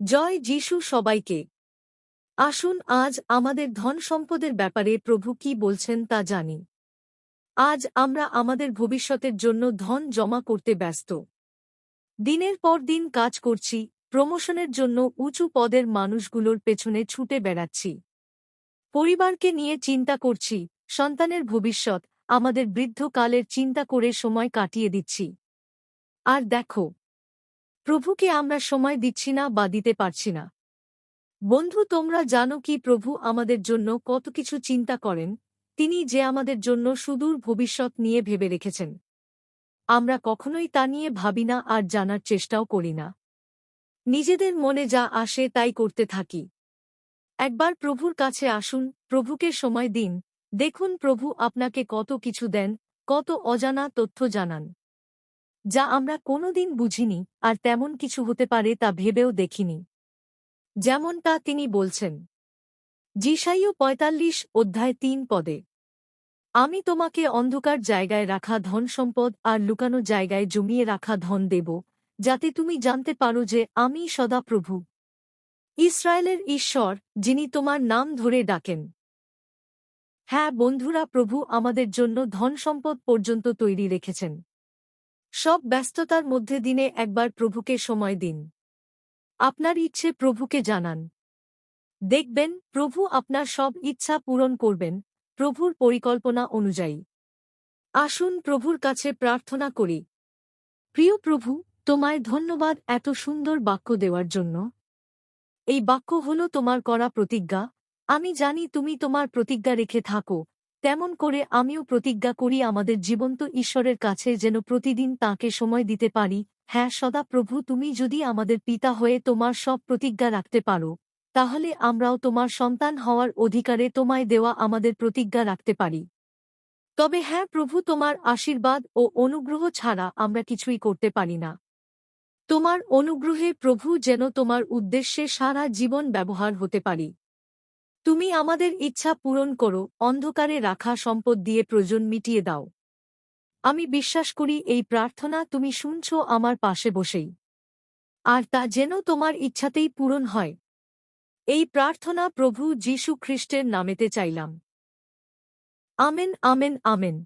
জয় যিশু সবাইকে। আসুন আজ আমাদের ধন সম্পদের ব্যাপারে প্রভু কি বলছেন তা জানি। আজ আমরা আমাদের ভবিষ্যতের জন্য ধন জমা করতে ব্যস্ত। দিনের পর দিন কাজ করছি, প্রমোশনের জন্য উঁচু পদের মানুষগুলোর পেছনে ছুটে বেড়াচ্ছি। পরিবারকে নিয়ে চিন্তা করছি, সন্তানের ভবিষ্যৎ, আমাদের বৃদ্ধকালের চিন্তা করে সময় কাটিয়ে দিচ্ছি। আর দেখো প্রভুকে আমরা সময় দিচ্ছি না বা দিতে পারছি না। বন্ধু, তোমরা জানো কি প্রভু আমাদের জন্য কত কিছু চিন্তা করেন, তিনি যে আমাদের জন্য সুদূর ভবিষ্যৎ নিয়ে ভেবে রেখেছেন। আমরা কখনোই তা নিয়ে ভাবি না আর জানার চেষ্টাও করি না। নিজেদের মনে যা আসে তাই করতে থাকি। একবার প্রভুর কাছে আসুন, প্রভুকে সময় দিন, দেখুন প্রভু আপনাকে কত কিছু দেন, কত অজানা তথ্য জানান। যা আমরা কোনোদিন বুঝিনি, আর তেমন কিছু হতে পারে তা ভেবেও দেখিনি। যেমনটা তিনি বলছেন জিসাইও পঁয়তাল্লিশ অধ্যায় তিন পদে, আমি তোমাকে অন্ধকার জায়গায় রাখা ধন সম্পদ আর লুকানো জায়গায় জমিয়ে রাখা ধন দেব, যাতে তুমি জানতে পারো যে আমি সদাপ্রভু, ইসরায়েলের ঈশ্বর, যিনি তোমার নাম ধরে ডাকেন। হ্যাঁ বন্ধুরা, প্রভু আমাদের জন্য ধন সম্পদ পর্যন্ত তৈরি রেখেছেন। সব ব্যস্ততার মধ্যে দিনে একবার প্রভুকে সময় দিন। আপনার ইচ্ছে প্রভুকে জানান। দেখবেন, প্রভু আপনার সব ইচ্ছা পূরণ করবেন, প্রভুর পরিকল্পনা অনুযায়ী। আসুন প্রভুর কাছে প্রার্থনা করি। প্রিয় প্রভু, তোমায় ধন্যবাদ এত সুন্দর বাক্য দেওয়ার জন্য। এই বাক্য হল তোমার করা প্রতিজ্ঞা। আমি জানি তুমি তোমার প্রতিজ্ঞা রেখে থাকো। তেমন করে আমিও প্রতিজ্ঞা করি আমাদের জীবন্ত ঈশ্বরের কাছে যেন প্রতিদিন তাকে সময় দিতে পারি। হ্যাঁ সদা প্রভু তুমি যদি আমাদের পিতা হয়ে তোমার সব প্রতিজ্ঞা রাখতে পারো, তাহলে আমরাও তোমার সন্তান হওয়ার অধিকারে তোমায় দেওয়া আমাদের প্রতিজ্ঞা রাখতে পারি। তবে হ্যাঁ প্রভু, তোমার আশীর্বাদ ও অনুগ্রহ ছাড়া আমরা কিছুই করতে পারি না। তোমার অনুগ্রহে প্রভু যেন তোমার উদ্দেশ্যে সারা জীবন ব্যবহার হতে পারি। তুমি আমাদের ইচ্ছা পূরণ করো, অন্ধকারে রাখা সম্পদ দিয়ে প্রয়োজন মিটিয়ে দাও। আমি বিশ্বাস করি এই প্রার্থনা তুমি শুনছ আমার পাশে বসেই। আর তা যেন তোমার ইচ্ছাতেই পূরণ হয়। এই প্রার্থনা প্রভু যীশু খ্রিস্টের নামেতে চাইলাম। Amen amen amen.